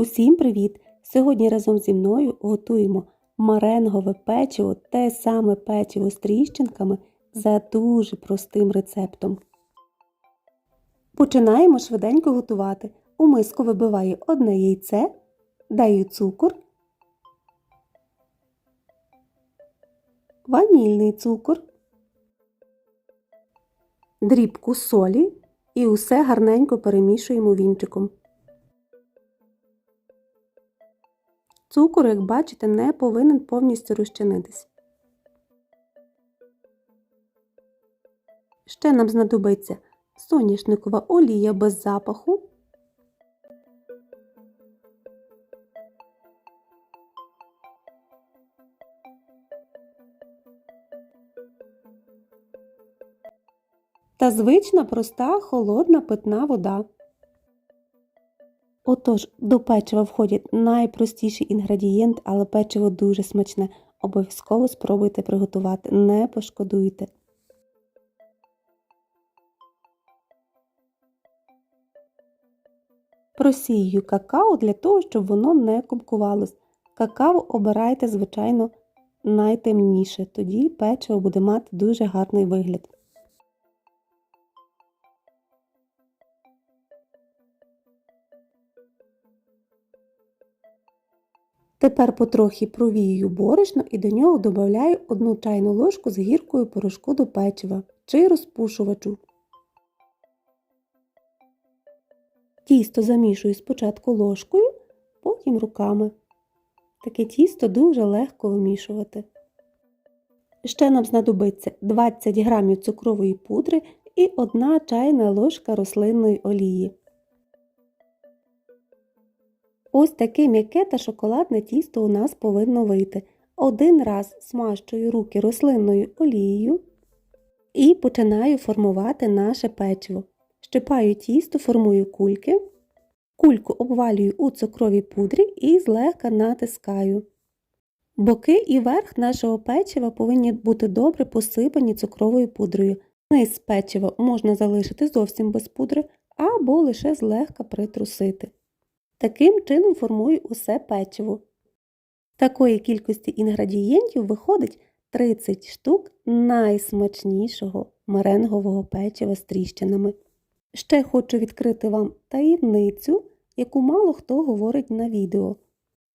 Усім привіт! Сьогодні разом зі мною готуємо маренгове печиво, те саме печиво з тріщинками за дуже простим рецептом. Починаємо швиденько готувати. У миску вибиваю одне яйце, даю цукор, ванільний цукор, дрібку солі і усе гарненько перемішуємо вінчиком. Цукор, як бачите, не повинен повністю розчинитись. Ще нам знадобиться соняшникова олія без запаху, та звична проста холодна питна вода. Отож, до печива входять найпростіший інгредієнт, але печиво дуже смачне. Обов'язково спробуйте приготувати, не пошкодуйте. Просію какао для того, щоб воно не кумкувалось. Какао обирайте, звичайно, найтемніше, тоді печиво буде мати дуже гарний вигляд. Тепер потрохи провіюю борошно і до нього додаю 1 чайну ложку з гіркою порошку до печива чи розпушувачу. Тісто замішую спочатку ложкою, потім руками. Таке тісто дуже легко вимішувати. Ще нам знадобиться 20 г цукрової пудри і 1 чайна ложка рослинної олії. Ось таке м'яке та шоколадне тісто у нас повинно вийти. Один раз смащую руки рослинною олією і починаю формувати наше печиво. Щипаю тісто, формую кульки. Кульку обвалюю у цукровій пудрі і злегка натискаю. Боки і верх нашого печива повинні бути добре посипані цукровою пудрою. Низ печива можна залишити зовсім без пудри або лише злегка притрусити. Таким чином формую усе печиво. Такої кількості інгредієнтів виходить 30 штук найсмачнішого меренгового печива з тріщинами. Ще хочу відкрити вам таємницю, яку мало хто говорить на відео.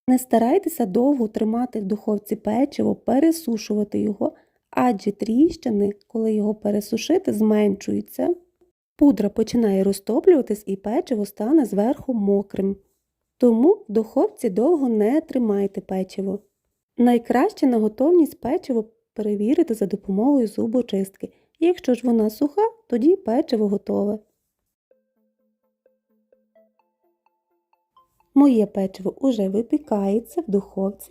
Не старайтеся довго тримати в духовці печиво, пересушувати його, адже тріщини, коли його пересушити, зменшуються. Пудра починає розтоплюватись і печиво стане зверху мокрим. Тому в духовці довго не тримайте печиво. Найкраще на готовність печиво перевірити за допомогою зубочистки. Якщо ж вона суха, тоді печиво готове. Моє печиво уже випікається в духовці.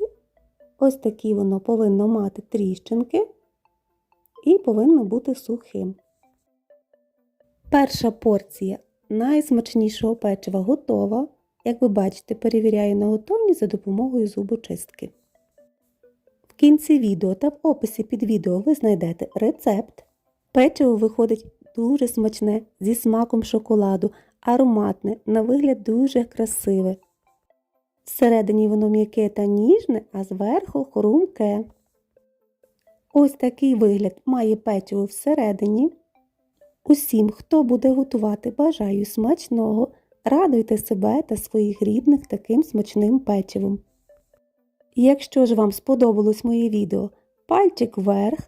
Ось такі воно повинно мати тріщинки і повинно бути сухим. Перша порція найсмачнішого печива готова. Як ви бачите, перевіряю на готовність за допомогою зубочистки. В кінці відео та в описі під відео ви знайдете рецепт. Печиво виходить дуже смачне, зі смаком шоколаду, ароматне, на вигляд дуже красиве. Всередині воно м'яке та ніжне, а зверху хрумке. Ось такий вигляд має печиво всередині. Усім, хто буде готувати, бажаю смачного. Радуйте себе та своїх рідних таким смачним печивом. Якщо ж вам сподобалось моє відео, пальчик вверх,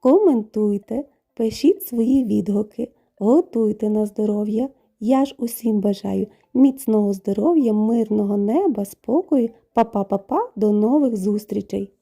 коментуйте, пишіть свої відгуки, готуйте на здоров'я. Я ж усім бажаю міцного здоров'я, мирного неба, спокою, па-па-па-па, до нових зустрічей!